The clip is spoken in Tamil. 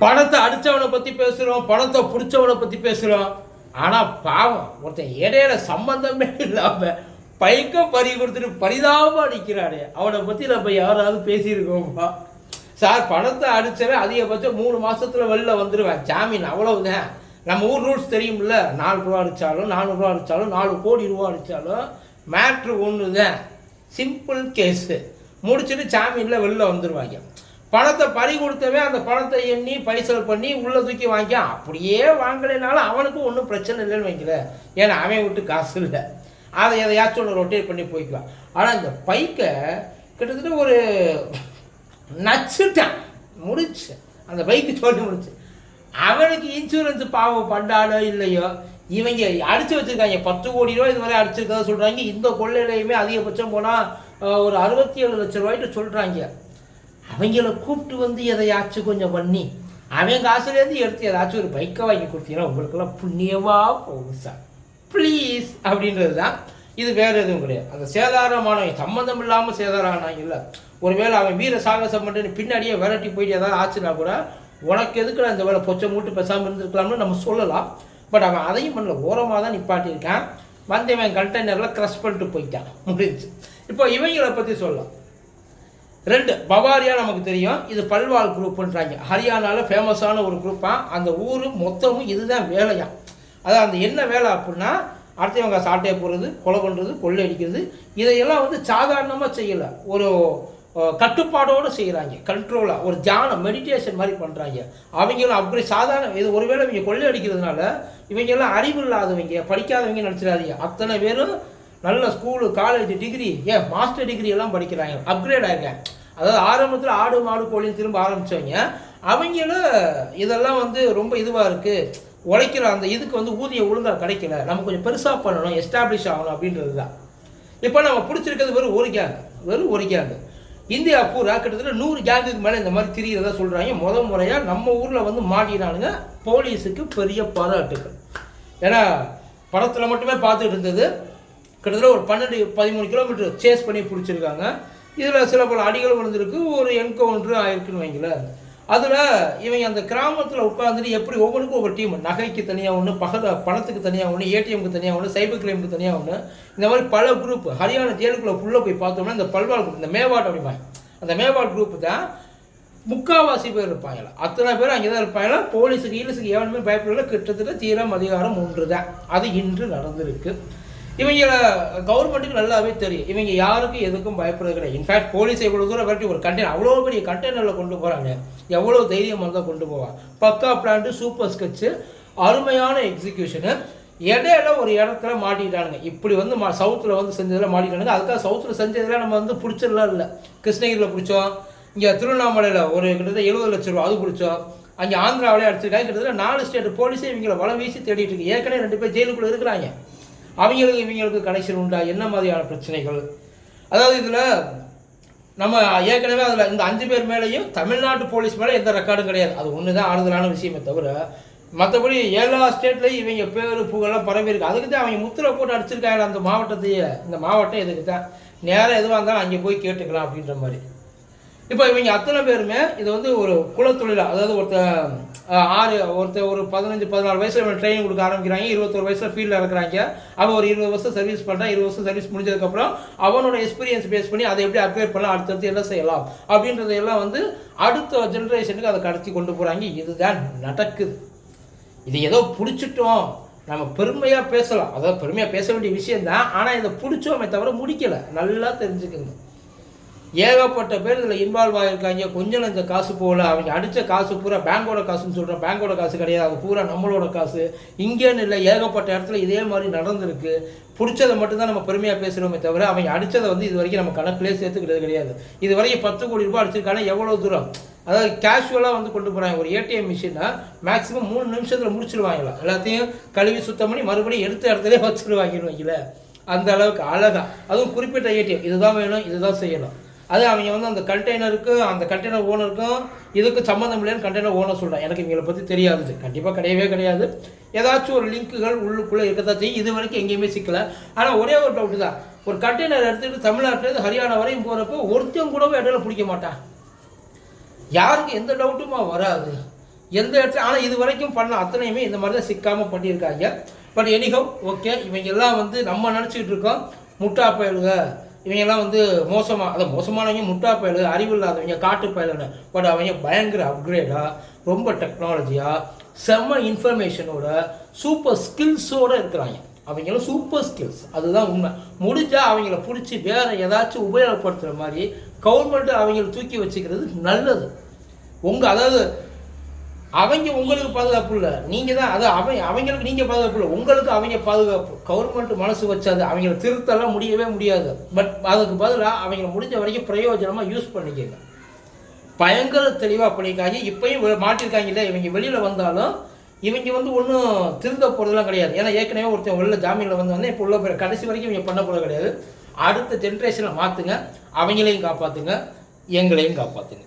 பணத்தை அடித்தவனை பற்றி பேசுகிறோம் பணத்தை பிடிச்சவனை பற்றி பேசுகிறோம் ஆனால் பாவம் ஒருத்தன் இடையில சம்பந்தமே இல்லாமல் பைக்க பறி கொடுத்துட்டு பரிதாபமாக நிற்கிறாரு அவனை பற்றி நம்ம யாராவது பேசியிருக்கோம்ப்பா சார் பணத்தை அடித்தவன் அதிகபட்சம் மூணு மாதத்தில் வெளில வந்துடுவேன் ஜாமீன் அவ்வளவுதான். நம்ம ஊர் ரூல்ஸ் தெரியும்ல நாலு ரூபா அடித்தாலும் நானூறுரூவா அடித்தாலும் நாலு கோடி ரூபா அடித்தாலும் மேட்ரு ஒன்று தான் சிம்பிள் கேஸு முடிச்சுட்டு ஜாமீனில் வெளில வந்துடுவாங்க பணத்தை பறி கொடுத்தவே அந்த பணத்தை எண்ணி பைசல் பண்ணி உள்ளே தூக்கி வாங்கி அப்படியே வாங்கலைனாலும் அவனுக்கும் ஒன்றும் பிரச்சனை இல்லைன்னு வைக்கல ஏன்னா அவன் விட்டு காசு இல்லை. அதை எதையாச்சும் ஒன்று ரொட்டேட் பண்ணி போய்க்கலாம். ஆனால் இந்த பைக்கை கிட்டத்தட்ட ஒரு நச்சுட்டான். முடிச்சு. அந்த பைக்கு சொல்லி முடிச்சு. அவனுக்கு இன்சூரன்ஸ் பாவம் பண்ணாலோ இல்லையோ? இவங்க அடித்து வச்சிருக்காங்க. பத்து கோடி ரூபா இது மாதிரி அடிச்சிருக்கதா சொல்கிறாங்க இந்த கொள்ளையிலையுமே அதிகபட்சம் போனால் ஒரு அறுபத்தி ஏழு லட்சம் ரூபாய்ட்டு சொல்கிறாங்க அவங்கள கூப்பிட்டு வந்து எதையாச்சும் கொஞ்சம் பண்ணி அவன் காசுலேருந்து எடுத்து ஏதாச்சும் ஒரு பைக்கை வாங்கி கொடுத்தீங்கன்னா உங்களுக்கெல்லாம் புண்ணியமாக போகும் சார் ப்ளீஸ் அப்படின்றது தான். இது வேற எதுவும் கிடையாது. அந்த சேதாரமானவன் சம்மந்தம் இல்லாமல் சேதாரம் ஆனாங்க இல்லை. ஒருவேளை அவன் வீர சாகசம் பண்ணிட்டு பின்னாடியே விரட்டி போயிட்டு ஏதாவது ஆச்சுன்னா கூட உனக்கு எதுக்குடா இந்த வேலை? பொச்சை மூட்டு பேசாமல் இருந்திருக்கலாம்னு நம்ம சொல்லலாம். பட் அவன் அதையும் பண்ணல. ஓரமாக தான் நிப்பாட்டியிருக்கான். வந்தவன் கண்டெய்னரில் க்ரஷ் பண்ணிட்டு போயிட்டான். முடிஞ்சு. இப்போ இவங்களை பற்றி சொல்லலாம். ரெண்டு பவாரியா நமக்கு தெரியும். இது பல்வால் குரூப்புன்றாங்க ஹரியானாவில் ஃபேமஸான ஒரு குரூப்பாக அந்த ஊர் மொத்தமும் இதுதான் வேலையா? அதான் அந்த என்ன வேலை அப்படின்னா அடுத்தவங்க சாட்டையை போடுறது கொலை பண்ணுறது கொள்ளை அடிக்கிறது இதையெல்லாம் வந்து சாதாரணமாக செய்யலை. ஒரு கட்டுப்பாடோடு செய்கிறாங்க கண்ட்ரோலாக ஒரு தியானம் மெடிடேஷன் மாதிரி பண்ணுறாங்க அவங்களும் அப்படி சாதாரண இது ஒருவேளை இவங்க கொள்ளை அடிக்கிறதுனால இவங்கெல்லாம் அறிவு இல்லாதவங்க படிக்காதவங்க நினச்சிடாதீங்க. அத்தனை பேரும் நல்ல ஸ்கூலு காலேஜ் டிகிரி ஏன் மாஸ்டர் டிகிரி எல்லாம் படிக்கிறாங்க. அப்கிரேட் ஆயிருக்காங்க அதாவது ஆரம்பத்தில் ஆடு மாடு கோழின்னு திரும்ப ஆரம்பித்தவங்க அவங்களும் இதெல்லாம் வந்து ரொம்ப இதுவாக இருக்குது உழைக்கிற அந்த இதுக்கு வந்து ஊதியம் ஒழுங்காக கிடைக்கல. நம்ம கொஞ்சம் பெருசாக பண்ணணும் எஸ்டாப்ளிஷ் ஆகணும் அப்படின்றது தான் இப்போ நம்ம பிடிச்சிருக்கிறது வெறும் ஒரு கேங் வெறும் ஒரு கேங் இந்தியா பூரா கிட்டத்தட்ட நூறு கேங்குக்கு மேலே இந்த மாதிரி திரியறதா சொல்கிறாங்க முத முறையாக நம்ம ஊரில் வந்து மாட்டினானுங்க போலீஸுக்கு பெரிய பாராட்டுகள். ஏன்னா படத்தில் மட்டுமே பார்த்துட்டு இருந்தது. கிட்டத்தட்ட ஒரு பன்னெண்டு பதிமூணு கிலோமீட்டர் சேஸ் பண்ணி பிடிச்சிருக்காங்க. இதில் சில பல அடிகள் விழுந்திருக்கு. ஒரு என்கவுண்ட்ரு ஆயிருக்குன்னு வைங்களேன். அதில் இவங்க அந்த கிராமத்தில் உட்காந்துட்டு எப்படி ஒவ்வொன்றுக்கும் ஒவ்வொரு டீம் நகைக்கு தனியாக ஒன்று பகல பணத்துக்கு தனியாக ஒன்று ஏடிஎம்க்கு தனியாக ஒன்று சைபர் கிரைமுக்கு தனியாக ஒன்று இந்த மாதிரி பல குரூப் ஹரியானா ஜெயிலுக்குள்ளே ஃபுல்லாக போய் பார்த்தோம்னா இந்த பல்வால் குரூப் இந்த மேவாட் அப்படிம்பாங்க. அந்த மேவாட் குரூப் தான் முக்காவாசி பேர் இருப்பாங்களா அத்தனை பேர் அங்கே தான் இருப்பாங்களா போலீஸுக்கு ஈலீஸுக்கு எவனுமே பயப்படல. கிட்டத்தட்ட தீரம் அதிகாரம் ஒன்று தான் அது இன்று நடந்திருக்கு. இவங்க கவர்மெண்ட்டுக்கு நல்லாவே தெரியும். இவங்க யாருக்கும் எதுக்கும் பயப்படுறது கிடையாது. இன்ஃபேக்ட் போலீஸ் எவ்வளோ தூரம் வரைக்கும் ஒரு கண்டெய்னர் அவ்வளோ பெரிய கண்டெய்னரில் கொண்டு போகிறாங்க எவ்வளோ தைரியம் வந்தால் கொண்டு போவாங்க பக்கா பிளான்ட்டு சூப்பர் ஸ்கெட்சு அருமையான எக்ஸிக்யூஷனு இடையில ஒரு இடத்துல மாட்டிக்கிட்டானுங்க. இப்படி வந்து மா சவுத்தில் வந்து செஞ்சதில் மாட்டிக்கிட்டானுங்க. அதுக்காக சவுத்தில் செஞ்சதில் நம்ம வந்து பிடிச்சிடலாம் இல்லை. கிருஷ்ணகிரியில் பிடிச்சோம். இங்கே திருவண்ணாமலையில் ஒரு கிட்டத்தட்ட எழுபது லட்ச ரூபா அது பிடிச்சோம். அங்கே ஆந்திராவிலே அடிச்சிருக்காங்க. கிட்டத்தட்ட நாலு ஸ்டேட் போலீஸே இவங்களை வளம் வீசி தேடிட்டு இருக்கு. ஏற்கனவே ரெண்டு பேர் ஜெயிலுக்குள்ளே இருக்கிறாங்க. அவங்களுக்கு இவங்களுக்கு கனெக்ஷன் உண்டா? என்ன மாதிரியான பிரச்சனைகள்? அதாவது இதில் நம்ம ஏற்கனவே அதில் இந்த அஞ்சு பேர் மேலேயும் தமிழ்நாட்டு போலீஸ் மேலே எந்த ரெக்கார்டும் கிடையாது. அது ஒன்று தான் ஆறுதலான விஷயமே தவிர மற்றபடி எல்லா ஸ்டேட்லேயும் இவங்க பேர் புகழெல்லாம் பரவி இருக்கு. அதுக்கு தான் அவங்க முத்திரை போட்டு அடிச்சிருக்காங்க அந்த மாவட்டத்தையே. இந்த மாவட்டம் இதுக்கு தான்? நேராக எதுவாக இருந்தாலும் அங்கே போய் கேட்டுக்கலாம் அப்படின்ற மாதிரி. இப்போ இவங்க அத்தனை பேருமே இது வந்து ஒரு குலத்தொழிலாக அதாவது ஒருத்தர் ஆறு ஒருத்தர் ஒரு பதினஞ்சு பதினாறு வயசுல இவன் ட்ரைனிங் கொடுக்க ஆரம்பிக்கிறாங்க. இருபத்தொரு வயசுல ஃபீல்டில் இருக்கிறாங்க அவன் ஒரு இருபது வருஷம் சர்வீஸ் பண்ணுறான் இருபது வருஷம் சர்வீஸ் முடிஞ்சதுக்கப்புறம் அவனோட எக்ஸ்பீரியன்ஸ் பேஸ் பண்ணி அதை எப்படி அப்கிரேட் பண்ணலாம் அடுத்தடுத்து என்ன செய்யலாம் அப்படின்றதையெல்லாம் வந்து அடுத்த ஜென்ரேஷனுக்கு அதை கடத்தி கொண்டு போகிறாங்க இதுதான் நடக்குது. இது ஏதோ பிடிச்சிட்டோம். நம்ம பெருமையாக பேசலாம். அதாவது பெருமையாக பேச வேண்டிய விஷயம்தான். ஆனால் இதை பிடிச்சோமே தவிர முடிக்கலை. நல்லா தெரிஞ்சுக்கணும் ஏகப்பட்ட பேர் இதில் இன்வால்வ் ஆகியிருக்காங்க கொஞ்சம் இந்த காசு போகல. அவங்க அடித்த காசு பூரா பேங்கோட காசுன்னு சொல்கிறோம் பேங்கோட காசு கிடையாது. அது பூரா நம்மளோட காசு. இங்கேன்னு இல்லை ஏகப்பட்ட இடத்துல இதே மாதிரி நடந்திருக்கு. பிடிச்சதை மட்டும்தான் நம்ம பெருமையாக பேசுகிறோமே தவிர அவங்க அடித்ததை வந்து இது வரைக்கும் நம்ம கணக்கிலே சேர்த்துக்கிறது கிடையாது. இது வரைக்கும் பத்து கோடி ரூபாய் அடிச்சிருக்காங்க. எவ்வளோ தூரம்? அதாவது கேஷுவலாக வந்து கொண்டு போகிறாங்க ஒரு ஏடிஎம் மிஷினை மேக்ஸிமம் மூணு நிமிஷத்தில் முடிச்சிருவாங்களா? எல்லாத்தையும் கழுவி சுத்தம் பண்ணி மறுபடியும் எடுத்த இடத்துல வச்சிருவாங்கன்னு அந்த அளவுக்கு அழகாக அதுவும் குறிப்பிட்ட ஏடிஎம் இதுதான் வேணும் இதுதான் செய்யணும். அது அவங்க வந்து அந்த கண்டெய்னருக்கு அந்த கண்டெய்னர் ஓனருக்கும் இதுக்கு சம்மந்தம் இல்லைன்னு கண்டெய்னர் ஓனர் சொல்கிறான் எனக்கு இவங்களை பற்றி தெரியாது. கண்டிப்பாக கிடையவே கிடையாது. ஏதாச்சும் ஒரு லிங்க்குகள் உள்ளுக்குள்ளே இருக்கதான் செய்யும். இது வரைக்கும் எங்கேயுமே சிக்கல. ஆனால் ஒரே ஒரு டவுட்டு தான். ஒரு கண்டெய்னர் எடுத்துகிட்டு தமிழ்நாட்டிலேருந்து ஹரியானா வரையும் போகிறப்போ ஒருத்தன் கூடவே இடையில பிடிக்க மாட்டான். யாருக்கு எந்த டவுட்டுமா வராது. எந்த இடத்துல ஆனால் இது வரைக்கும் பண்ண அத்தனையுமே இந்த மாதிரி தான் சிக்காமல் பண்ணியிருக்காங்க. பட் எனிஹோ ஓகே இவங்க எல்லாம் வந்து நம்ம நினச்சிக்கிட்டு இருக்கோம். முட்டா பயலுக. இவங்கெல்லாம் வந்து மோசமாக அதான் மோசமானவங்க முட்டா பயலு அறிவு இல்லாதவங்க காட்டு பயலுன்னு. பட் அவங்க பயங்கர அப்கிரேடாக ரொம்ப டெக்னாலஜியாக செம்ம இன்ஃபர்மேஷனோட சூப்பர் ஸ்கில்ஸோடு இருக்கிறாங்க. அவங்களும் சூப்பர் ஸ்கில்ஸ் அதுதான் உண்மை. முடிஞ்சால் அவங்கள பிடிச்சி வேறு ஏதாச்சும் உபயோகப்படுத்துகிற மாதிரி கவர்மெண்ட்டு அவங்கள தூக்கி வச்சுக்கிறது நல்லது. உங்கள் அதாவது அவங்க உங்களுக்கு பாதுகாப்பு இல்லை. நீங்கள் தான் அது அவங்க அவங்களுக்கு நீங்கள் பாதுகாப்பு இல்லை. உங்களுக்கு அவங்க பாதுகாப்பு. கவர்மெண்ட் மனசு வச்சாது. அவங்கள திருத்தலாம் முடியவே முடியாது. பட் அதுக்கு பதிலாக அவங்கள முடிஞ்ச வரைக்கும் பிரயோஜனமாக யூஸ் பண்ணிக்கங்க. பயங்கர தெளிவாக பண்ணியிருக்காங்க இப்பயும் மாட்டிருக்காங்க இல்லை இவங்க வெளியில் வந்தாலும் இவங்க வந்து ஒன்றும் திருந்த போகிறதுலாம் கிடையாது. ஏன்னா ஏற்கனவே ஒருத்தன் உள்ள ஜாமீனில் வந்து வந்து இப்போ உள்ள பேர் கடைசி வரைக்கும் இவங்க பண்ண போகிறது கிடையாது. அடுத்த ஜென்ரேஷனை மாற்றுங்க அவங்களையும் காப்பாற்றுங்க எங்களையும் காப்பாற்றுங்க